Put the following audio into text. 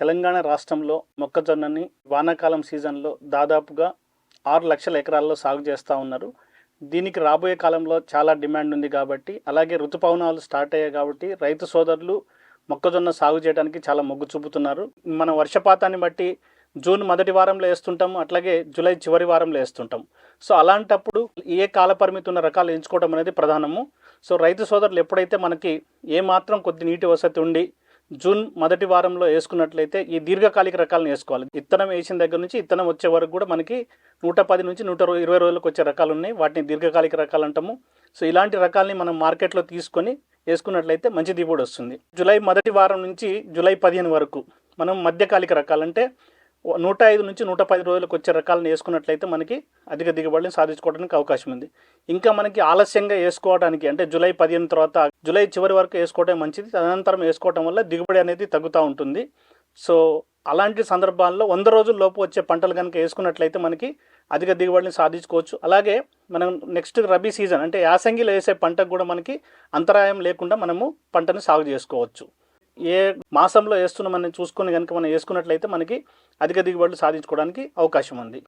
తెలంగాణ రాష్ట్రంలో మొక్కజొన్నని వానాకాలం సీజన్లో దాదాపుగా ఆరు లక్షల ఎకరాల్లో సాగు చేస్తూ ఉన్నారు. దీనికి రాబోయే కాలంలో చాలా డిమాండ్ ఉంది కాబట్టి అలాగే ఋతుపవనాలు స్టార్ట్ అయ్యాయి కాబట్టి రైతు సోదరులు మొక్కజొన్న సాగు చేయడానికి చాలా మొగ్గు చూపుతున్నారు. మన వర్షపాతాన్ని బట్టి జూన్ మొదటి వారంలో వేస్తుంటాం అట్లాగే జూలై చివరి వారంలో వేస్తుంటాం. సో అలాంటప్పుడు ఏ కాలపరిమితి ఉన్న రకాలు ఎంచుకోవడం అనేది ప్రధానము. సో రైతు సోదరులు ఎప్పుడైతే మనకి ఏ మాత్రం కొద్ది నీటి వసతి ఉండి జూన్ మొదటి వారంలో వేసుకున్నట్లయితే ఈ దీర్ఘకాలిక రకాలను వేసుకోవాలి. ఇత్తనం వేసిన దగ్గర నుంచి ఇత్తనం వచ్చే వరకు కూడా మనకి నూట పది నుంచి నూట ఇరవై రోజులకు వచ్చే రకాలు ఉన్నాయి. వాటిని దీర్ఘకాలిక రకాలు అంటాము. సో ఇలాంటి రకాలని మనం మార్కెట్లో తీసుకొని వేసుకున్నట్లయితే మంచి దిగుబడి వస్తుంది. జూలై మొదటి వారం నుంచి జూలై పదిహేను వరకు మనం మధ్యకాలిక రకాలంటే నూట ఐదు నుంచి నూట పది రోజులకు వచ్చే రకాలను వేసుకున్నట్లయితే మనకి అధిక దిగుబడిని సాధించుకోవడానికి అవకాశం ఉంది. ఇంకా మనకి ఆలస్యంగా వేసుకోవడానికి అంటే జూలై పదిహేను తర్వాత జూలై చివరి వరకు వేసుకోవడం మంచిది. తదనంతరం వేసుకోవడం వల్ల దిగుబడి అనేది తగ్గుతూ ఉంటుంది. సో అలాంటి సందర్భాల్లో వంద రోజుల లోపు వచ్చే పంటలు కనుక వేసుకున్నట్లయితే మనకి అధిక దిగుబడిని సాధించుకోవచ్చు. అలాగే మనం నెక్స్ట్ రబీ సీజన్ అంటే యాసంగిలో వేసే పంటకు కూడా మనకి అంతరాయం లేకుండా మనము పంటను సాగు చేసుకోవచ్చు. ఏ మాసంలో వేస్తున్నామని చూసుకొని కనుక మనం వేసుకున్నట్లయితే మనకి అధిక దిగుబడులు సాధించుకోవడానికి అవకాశం ఉంది.